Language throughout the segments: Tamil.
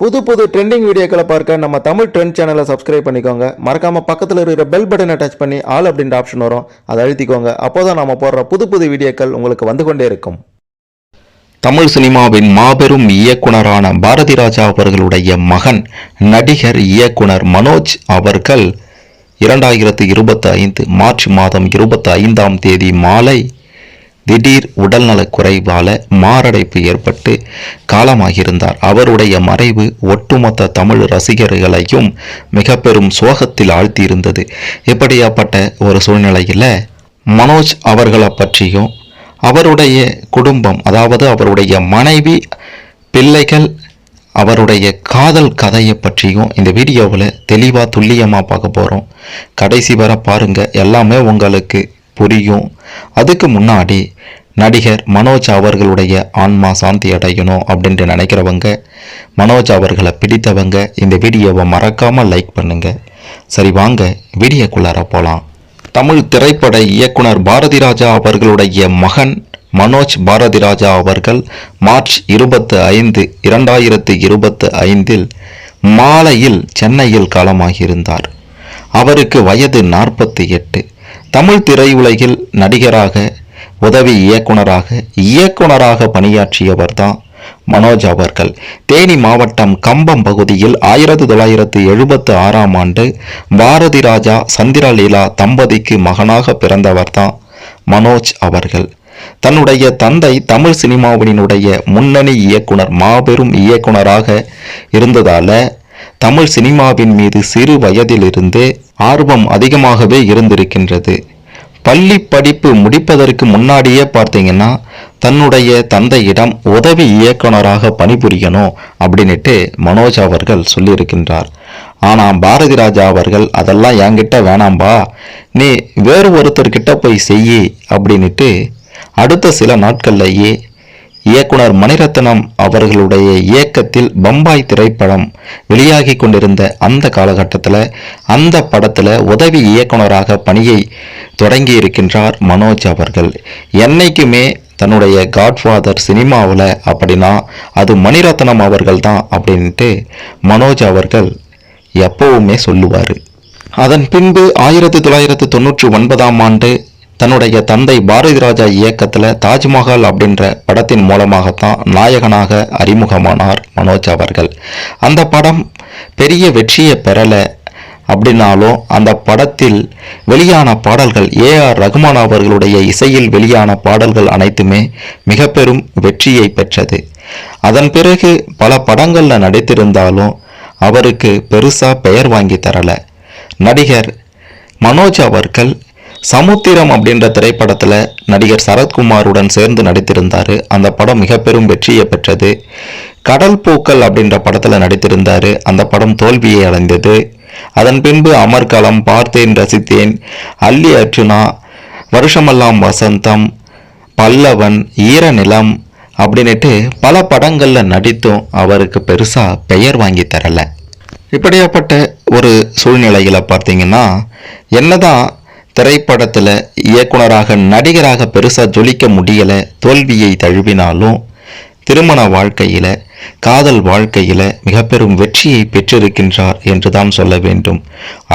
புது புது ட்ரெண்டிங் வீடியோக்களை பார்க்க நம்ம தமிழ் ட்ரெண்ட் சேனலை சப்ஸ்கிரைப் பண்ணிக்கோங்க. மறக்காமல் பக்கத்தில் இருக்கிற பெல் பட்டனை டச் பண்ணி ஆல் அப்படின்ற ஆப்ஷன் வரும். அதை அழுத்திக்கோங்க. அப்போதான் நம்ம போடுற புது புது வீடியோக்கள் உங்களுக்கு வந்து கொண்டே இருக்கும். தமிழ் சினிமாவின் மாபெரும் இயக்குனரான பாரதி ராஜா அவர்களுடைய மகன் நடிகர் இயக்குனர் மனோஜ் அவர்கள் இரண்டாயிரத்து இருபத்தி ஐந்து மார்ச் மாதம் இருபத்தி ஐந்தாம் தேதி மாலை திடீர் உடல்நலக் குறைவால மாரடைப்பு ஏற்பட்டு காலமாகியிருந்தார். அவருடைய மறைவு ஒட்டுமொத்த தமிழ் ரசிகர்களையும் மிக பெரும் சோகத்தில் ஆழ்த்தியிருந்தது. இப்படியாப்பட்ட ஒரு சூழ்நிலையில் மனோஜ் அவர்களை பற்றியும் அவருடைய குடும்பம் அதாவது அவருடைய மனைவி பிள்ளைகள் அவருடைய காதல் கதையை பற்றியும் இந்த வீடியோவில் தெளிவாக துல்லியமாக பார்க்க போகிறோம் கடைசி வரை பாருங்க. எல்லாமே உங்களுக்கு புரியும். அதுக்கு முன்னாடி நடிகர் மனோஜ் அவர்களுடைய ஆன்மா சாந்தி அடையணும் அப்படின்ட்டு நினைக்கிறவங்க மனோஜ் அவர்களை பிடித்தவங்க இந்த வீடியோவை மறக்காமல் லைக் பண்ணுங்கள் சரி வாங்க வீடியோக்குள்ளார போகலாம் தமிழ் திரைப்பட இயக்குனர் பாரதி ராஜா அவர்களுடைய மகன் மனோஜ் பாரதி ராஜா அவர்கள் மார்ச் இருபத்து ஐந்து இரண்டாயிரத்து இருபத்து ஐந்தில் மாலையில் சென்னையில் காலமாகியிருந்தார். அவருக்கு வயது நாற்பத்தி எட்டு. தமிழ் திரையுலகில் நடிகராக உதவி இயக்குனராக இயக்குனராக பணியாற்றியவர் தான் மனோஜ் அவர்கள். தேனி மாவட்டம் கம்பம் பகுதியில் ஆயிரத்தி தொள்ளாயிரத்து எழுபத்து ஆறாம் ஆண்டு பாரதி ராஜா சந்திரலீலா தம்பதிக்கு மகனாக பிறந்தவர் தான் மனோஜ் அவர்கள். தன்னுடைய தந்தை தமிழ் சினிமாவினுடைய முன்னணி இயக்குனர் மாபெரும் இயக்குனராக இருந்ததால தமிழ் சினிமாவின் மீது சிறு வயதிலிருந்தே ஆர்வம் அதிகமாகவே இருந்திருக்கின்றது. பள்ளி படிப்பு முடிப்பதற்கு முன்னாடியே பார்த்தீங்கன்னா தன்னுடைய தந்தையிடம் உதவி இயக்குனராக பணிபுரியணும் அப்படின்னுட்டு மனோஜ் அவர்கள் சொல்லியிருக்கின்றார். ஆனால் பாரதி ராஜா அவர்கள் அதெல்லாம் என்கிட்ட வேணாம்பா நீ வேறு ஒருத்தர்கிட்ட போய் செய்யி அப்படின்னுட்டு அடுத்த சில நாட்கள்லேயே இயக்குனர் மணிரத்னம் அவர்களுடைய இயக்கத்தில் பம்பாய் திரைப்படம் வெளியாகி கொண்டிருந்த அந்த காலகட்டத்தில் அந்த படத்தில் உதவி இயக்குனராக பணியை தொடங்கி இருக்கின்றார் மனோஜ் அவர்கள். என்னைக்குமே தன்னுடைய காட்ஃபாதர் சினிமாவில் அப்படின்னா அது மணிரத்னம் அவர்கள் தான் அப்படின்ட்டு மனோஜ் அவர்கள் எப்பவுமே சொல்லுவார். அதன் பின்பு ஆயிரத்தி தொள்ளாயிரத்து தொண்ணூற்றி ஒன்பதாம் ஆண்டு தன்னுடைய தந்தை பாரதி ராஜா இயக்கத்தில் தாஜ்மஹால் அப்படின்ற படத்தின் மூலமாகத்தான் நாயகனாக அறிமுகமானார் மனோஜ் அவர்கள். அந்த படம் பெரிய வெற்றியை பெறலை அப்படின்னாலும் அந்த படத்தில் வெளியான பாடல்கள் ஏ ஆர் ரகுமான் அவர்களுடைய இசையில் வெளியான பாடல்கள் அனைத்துமே மிக பெரும் வெற்றியை பெற்றது. அதன் பிறகு பல படங்களில் நடித்திருந்தாலும் அவருக்கு பெருசாக பெயர் வாங்கி தரலை. நடிகர் மனோஜ் அவர்கள் சமுத்திரம் அப்படின்ற திரைப்படத்தில் நடிகர் சரத்குமாருடன் சேர்ந்து நடித்திருந்தார். அந்த படம் மிக பெரும் வெற்றியை பெற்றது. கடல் பூக்கள் அப்படின்ற படத்தில் நடித்திருந்தார். அந்த படம் தோல்வியை அடைந்தது. அதன் பின்பு அமர்கலம் பார்த்தேன் ரசித்தேன் அல்லி அர்ஜுனா வருஷமெல்லாம் வசந்தம் பல்லவன் ஈரநிலம் அப்படின்னுட்டு பல படங்களில் நடித்தும் அவருக்கு பெருசாக பெயர் வாங்கி தரலை. இப்படியாப்பட்ட ஒரு சூழ்நிலையில் பார்த்தீங்கன்னா என்னதான் திரைப்படத்தில் இயக்குனராக நடிகராக பெருசாக ஜொலிக்க முடியலை தோல்வியை தழுவினாலும் திருமண வாழ்க்கையில் காதல் வாழ்க்கையில் மிக பெரும் வெற்றியை பெற்றிருக்கின்றார் என்று தான் சொல்ல வேண்டும்.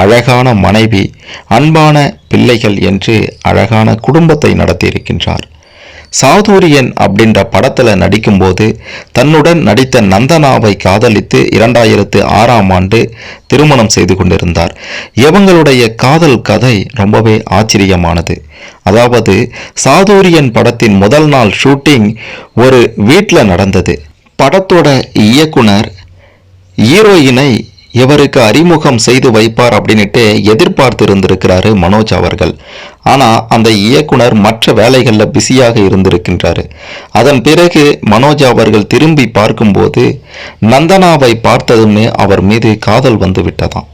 அழகான மனைவி அன்பான பிள்ளைகள் என்று அழகான குடும்பத்தை நடத்தியிருக்கின்றார். சாதுரியன் அப்படின்ற படத்தில் நடிக்கும்போது தன்னுடன் நடித்த நந்தனாவை காதலித்து இரண்டாயிரத்து ஆறாம் ஆண்டு திருமணம் செய்து கொண்டிருந்தார். இவங்களுடைய காதல் கதை ரொம்பவே ஆச்சரியமானது. அதாவது சாதுரியன் படத்தின் முதல் நாள் ஷூட்டிங் ஒரு வீட்டில் நடந்தது. படத்தோட இயக்குனர் ஹீரோயினை இவருக்கு அறிமுகம் செய்து வைப்பார் அப்படின்னுட்டு எதிர்பார்த்து இருந்திருக்கிறாரு மனோஜ் அவர்கள். ஆனால் அந்த இயக்குனர் மற்ற வேலைகளில் பிஸியாக இருந்திருக்கின்றாரு. அதன் பிறகு மனோஜ் அவர்கள் திரும்பி பார்க்கும்போது நந்தனாவை பார்த்ததுமே அவர் மீது காதல் வந்து விட்டதாம்.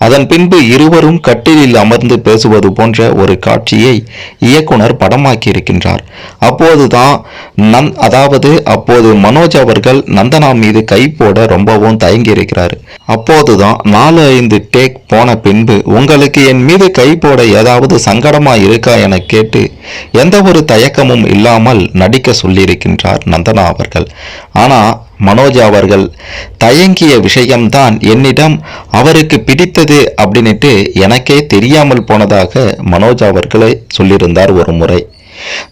அதன் பின்பு இருவரும் கட்டிலில் அமர்ந்து பேசுவது போன்ற ஒரு காட்சியை இயக்குனர் படமாக்கி இருக்கின்றார் அப்போதுதான் நன் அதாவது அப்போது மனோஜ் அவர்கள் நந்தனா மீது கை போட ரொம்பவும் தயங்கி இருக்கிறார் அப்போதுதான் நாலு ஐந்து டேக் போன பின்பு உங்களுக்கு என் மீது கை போட ஏதாவது சங்கடமா இருக்கா? என கேட்டு எந்த ஒரு தயக்கமும் இல்லாமல் நடிக்க சொல்லியிருக்கின்றார் நந்தனா அவர்கள். ஆனால் மனோஜ் அவர்கள் தயங்கிய விஷயம்தான் என்னிடம் அவருக்கு பிடித்தது அப்படின்னுட்டு எனக்கே தெரியாமல் போனதாக மனோஜ் அவர்களே சொல்லியிருந்தார் ஒரு முறை.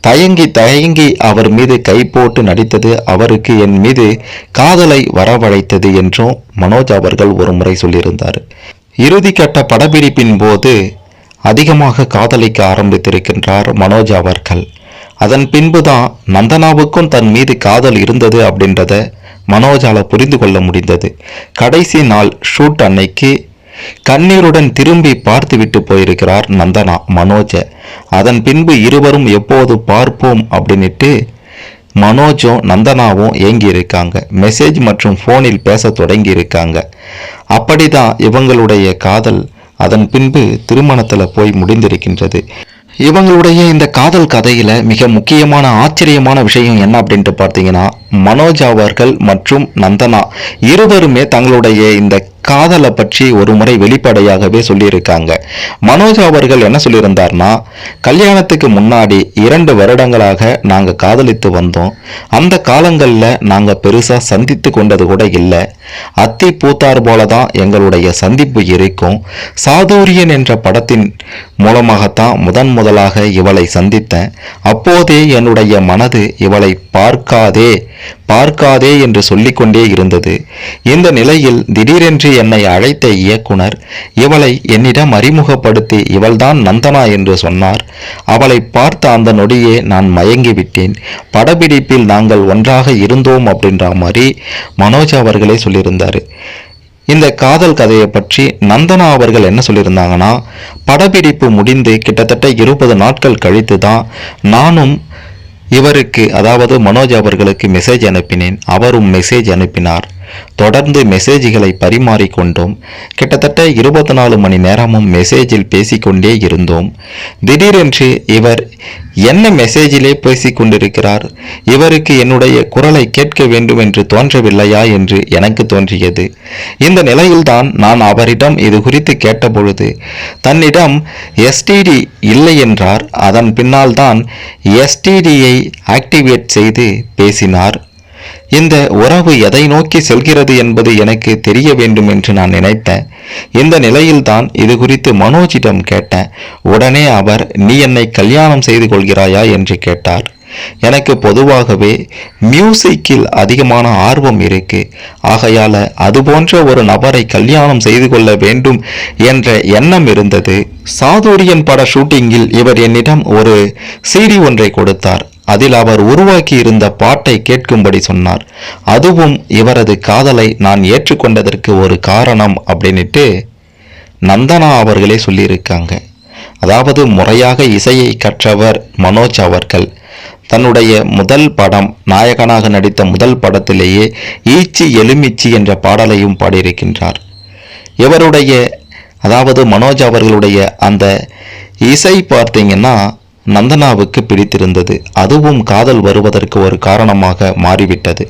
தயங்கி தயங்கி அவர் மீது கை போட்டு நடித்தது அவருக்கு என் மீது காதலை வரவழைத்தது என்றும் மனோஜ் அவர்கள் ஒரு முறை சொல்லியிருந்தார். இறுதிக்கட்ட படப்பிடிப்பின் போது அதிகமாக காதலிக்க ஆரம்பித்திருக்கின்றார் மனோஜ் அவர்கள். அதன் பின்புதான் நந்தனாவுக்கும் தன் மீது காதல் இருந்தது அப்படின்றத மனோஜால புரிந்து கொள்ள முடிந்தது. கடைசி நாள் ஷூட் அன்னைக்கு கண்ணீருடன் திரும்பி பார்த்துவிட்டு போயிருக்கிறார் நந்தனா மனோஜை. அதன் பின்பு இருவரும் எப்போது பார்ப்போம் அப்படின்னுட்டு மனோஜும் நந்தனாவும் ஏங்கி இருக்காங்க மெசேஜ் மற்றும் ஃபோனில் பேச தொடங்கி இருக்காங்க அப்படிதான் இவங்களுடைய காதல் அதன் பின்பு திருமணத்தில் போய் முடிந்திருக்கின்றது. இவங்களுடைய இந்த காதல் கதையில மிக முக்கியமான ஆச்சரியமான விஷயம் என்ன அப்படின்ட்டு பார்த்தீங்கன்னா மனோஜ் அவர்கள் மற்றும் நந்தனா இருவருமே தங்களுடைய இந்த காதலை பற்றி ஒரு முறை வெளிப்படையாகவே சொல்லியிருக்காங்க. மனோஜ் அவர்கள் என்ன சொல்லியிருந்தார்னா கல்யாணத்துக்கு முன்னாடி இரண்டு வருடங்களாக நாங்கள் காதலித்து வந்தோம். அந்த காலங்களில் நாங்கள் பெருசாக சந்தித்து கொண்டது கூட இல்லை. அத்தி பூத்தார் போல தான் எங்களுடைய சந்திப்பு இருக்கும். சாதுரியன் என்ற படத்தின் மூலமாகத்தான் முதன் முதலாக இவளை சந்தித்தேன். அப்போதே என்னுடைய மனது இவளை பார்க்காதே பார்க்காதே என்று சொல்லிக்கொண்டே இருந்தது. இந்த நிலையில் திடீரென்று என்னை அழைத்த இயக்குனர் இவளை என்னிடம் அறிமுகப்படுத்தி இவள்தான் நந்தனா என்று சொன்னார். அவளை பார்த்த அந்த நொடியே நான் மயங்கி விட்டேன் படப்பிடிப்பில் நாங்கள் ஒன்றாக இருந்தோம் அப்படின்ற மாதிரி மனோஜ் அவர்களே சொல்லியிருந்தாரு. இந்த காதல் கதையை பற்றி நந்தனா அவர்கள் என்ன சொல்லியிருந்தாங்கன்னா படப்பிடிப்பு முடிந்து கிட்டத்தட்ட இருபது நாட்கள் கழித்து தான் நானும் இவருக்கு அதாவது மனோஜ் அவர்களுக்கு மெசேஜ் அனுப்பினேன். அவரும் மெசேஜ் அனுப்பினார். தொடர்ந்து மெசேஜ்களை பரிமாறிக்கொண்டோம். கிட்டத்தட்ட இருபத்தி நாலு மணி நேரமும் மெசேஜில் பேசிக்கொண்டே இருந்தோம். திடீரென்று இவர் என்ன மெசேஜிலே பேசிக்கொண்டிருக்கிறார்? இவருக்கு என்னுடைய குரலை கேட்க வேண்டும் என்று தோன்றவில்லையா என்று எனக்கு தோன்றியது. இந்த நிலையில்தான் நான் அவரிடம் இது குறித்து கேட்டபொழுது தன்னிடம் எஸ்டிடி இல்லை என்றார். அதன் பின்னால் தான் எஸ்டிடியை ஆக்டிவேட் செய்து பேசினார். இந்த உறவு எதை நோக்கி செல்கிறது என்பது எனக்கு தெரிய வேண்டும் என்று நான் நினைத்தேன். இந்த நிலையில்தான் இது குறித்து மனோஜிடம் கேட்டேன். உடனே அவர் நீ என்னை கல்யாணம் செய்து கொள்கிறாயா? என்று கேட்டார். எனக்கு பொதுவாகவே மியூசிக்கில் அதிகமான ஆர்வம் இருக்கு. ஆகையால அது போன்ற ஒரு நபரை கல்யாணம் செய்து கொள்ள வேண்டும் என்ற எண்ணம் இருந்தது. சாதுரியன் பட ஷூட்டிங்கில் இவர் என்னிடம் ஒரு சீடி ஒன்றை கொடுத்தார். அதில் அவர் உருவாக்கி இருந்த பாட்டை கேட்கும்படி சொன்னார். அதுவும் இவரது காதலை நான் ஏற்றுக்கொண்டதற்கு ஒரு காரணம் அப்படின்னுட்டு நந்தனா அவர்களே சொல்லியிருக்காங்க. அதாவது முறையாக இசையை கற்றவர் மனோஜ் அவர்கள். தன்னுடைய முதல் படம் நாயகனாக நடித்த முதல் படத்திலேயே ஈச்சி எலுமிச்சி என்ற பாடலையும் பாடியிருக்கின்றார். இவருடைய அதாவது மனோஜ் அவர்களுடைய அந்த இசை பார்த்தீங்கன்னா நந்தனாவுக்கு பிடித்திருந்தது. அதுவும் காதல் வருவதற்கு ஒரு காரணமாக மாறிவிட்டது.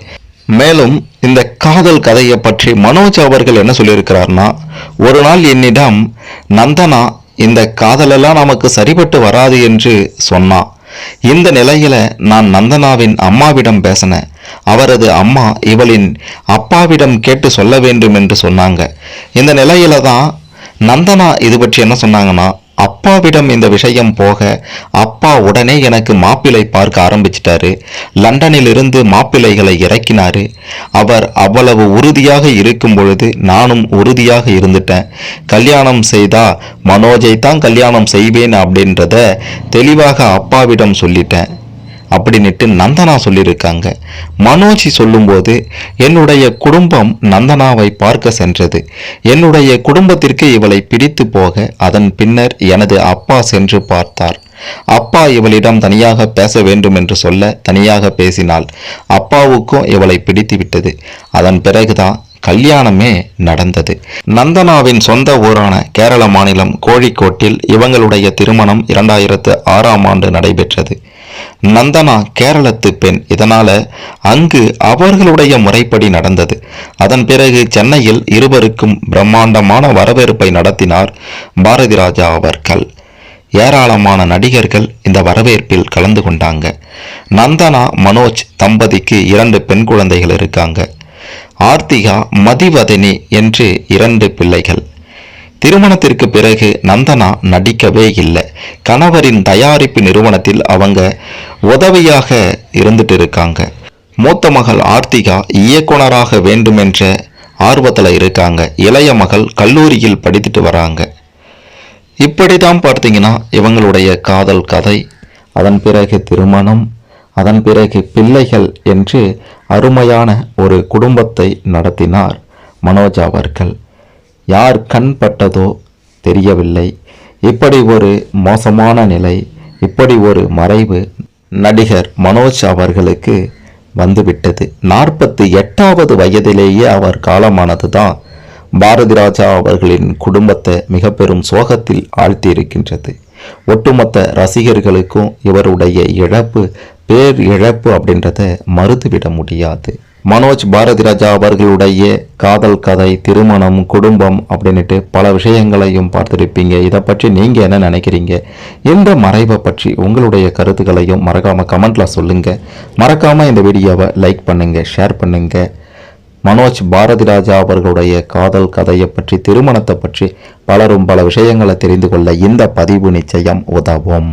மேலும் இந்த காதல் கதையை பற்றி மனோஜ் அவர்கள் என்ன சொல்லியிருக்கிறார்னா ஒரு நாள் என்னிடம் நந்தனா இந்த காதலெல்லாம் நமக்கு சரிபட்டு வராது என்று சொன்னான் இந்த நிலையில நான் நந்தனாவின் அம்மாவிடம் பேசினேன். அவரது அம்மா இவளின் அப்பாவிடம் கேட்டு சொல்ல வேண்டும் என்று சொன்னாங்க. இந்த நிலையில தான் நந்தனா இது பற்றி என்ன சொன்னாங்கன்னா அப்பாவிடம் இந்த விஷயம் போக அப்பா உடனே எனக்கு மாப்பிள்ளை பார்க்க ஆரம்பிச்சிட்டாரு. லண்டனில் இருந்து மாப்பிள்ளைகளை இறக்கினாரு. அவர் அவ்வளவு உறுதியாக இருக்கும் பொழுது நானும் உறுதியாக இருந்துட்டேன். கல்யாணம் செய்தா மனோஜை தான் கல்யாணம் செய்வேன் அப்படின்றத தெளிவாக அப்பாவிடம் சொல்லிட்டேன். அப்படின்னுட்டு நந்தனா சொல்லியிருக்காங்க. மனோஜி சொல்லும்போது என்னுடைய குடும்பம் நந்தனாவை பார்க்க சென்றது. என்னுடைய குடும்பத்திற்கு இவளை பிடித்து போக அதன் பின்னர் எனது அப்பா சென்று பார்த்தார். அப்பா இவளிடம் தனியாக பேச வேண்டும் என்று சொல்ல தனியாக பேசினாள். அப்பாவுக்கும் இவளை பிடித்து விட்டது. அதன் பிறகுதான் கல்யாணமே நடந்தது. நந்தனாவின் சொந்த ஊரான கேரள மாநிலம் கோழிக்கோட்டில் இவங்களுடைய திருமணம் இரண்டாயிரத்து ஆறாம் ஆண்டு நடைபெற்றது. நந்தனா கேரளத்து பெண். இதனால அங்கு அவர்களுடைய முறைப்படி நடந்தது. அதன் பிறகு சென்னையில் இருவருக்கும் பிரம்மாண்டமான வரவேற்பை நடத்தினார் பாரதி ராஜா அவர்கள். ஏராளமான நடிகர்கள் இந்த வரவேற்பில் கலந்து கொண்டாங்க. நந்தனா மனோஜ் தம்பதிக்கு இரண்டு பெண் குழந்தைகள் இருக்காங்க. ஆர்த்திகா மதிவதனி என்று இரண்டு பிள்ளைகள். திருமணத்திற்கு பிறகு நந்தனா நடிக்கவே இல்லை. கணவரின் தயாரிப்பு நிறுவனத்தில் அவங்க உதவியாக இருந்துட்டு இருக்காங்க மூத்த மகள் ஆர்த்திகா இயக்குனராக வேண்டுமென்ற ஆர்வத்தில் இருக்காங்க. இளைய மகள் கல்லூரியில் படித்துட்டு வராங்க. இப்படி தான் பார்த்தீங்கன்னா இவங்களுடைய காதல் கதை. அதன் பிறகு திருமணம் அதன் பிறகு பிள்ளைகள் என்று அருமையான ஒரு குடும்பத்தை நடத்தினார் மனோஜ் அவர்கள். யார் கண் பட்டதோ தெரியவில்லை. இப்படி ஒரு மோசமான நிலை இப்படி ஒரு மறைவு நடிகர் மனோஜ் அவர்களுக்கு வந்துவிட்டது. நாற்பத்தி எட்டாவது வயதிலேயே அவர் காலமானது தான் பாரதி ராஜா அவர்களின் குடும்பத்தை மிக பெரும் சோகத்தில் ஆழ்த்தியிருக்கின்றது. ஒட்டுமொத்த ரசிகர்களுக்கும் இவருடைய இழப்பு பேர் இழப்பு அப்படின்றத மறுத்துவிட முடியாது. மனோஜ் பாரதி ராஜா அவர்களுடைய காதல் கதை திருமணம் குடும்பம் அப்படின்னுட்டு பல விஷயங்களையும் பார்த்துருப்பீங்க. இதை பற்றி நீங்கள் என்ன நினைக்கிறீங்க? இந்த மறைவை பற்றி உங்களுடைய கருத்துக்களையும் மறக்காமல் கமெண்ட்டில் சொல்லுங்கள் மறக்காமல் இந்த வீடியோவை லைக் பண்ணுங்கள் ஷேர் பண்ணுங்கள் மனோஜ் பாரதி ராஜா அவர்களுடைய காதல் கதையை பற்றி திருமணத்தை பற்றி பலரும் பல விஷயங்களை தெரிந்து கொள்ள இந்த பதிவு நிச்சயம் உதவும்.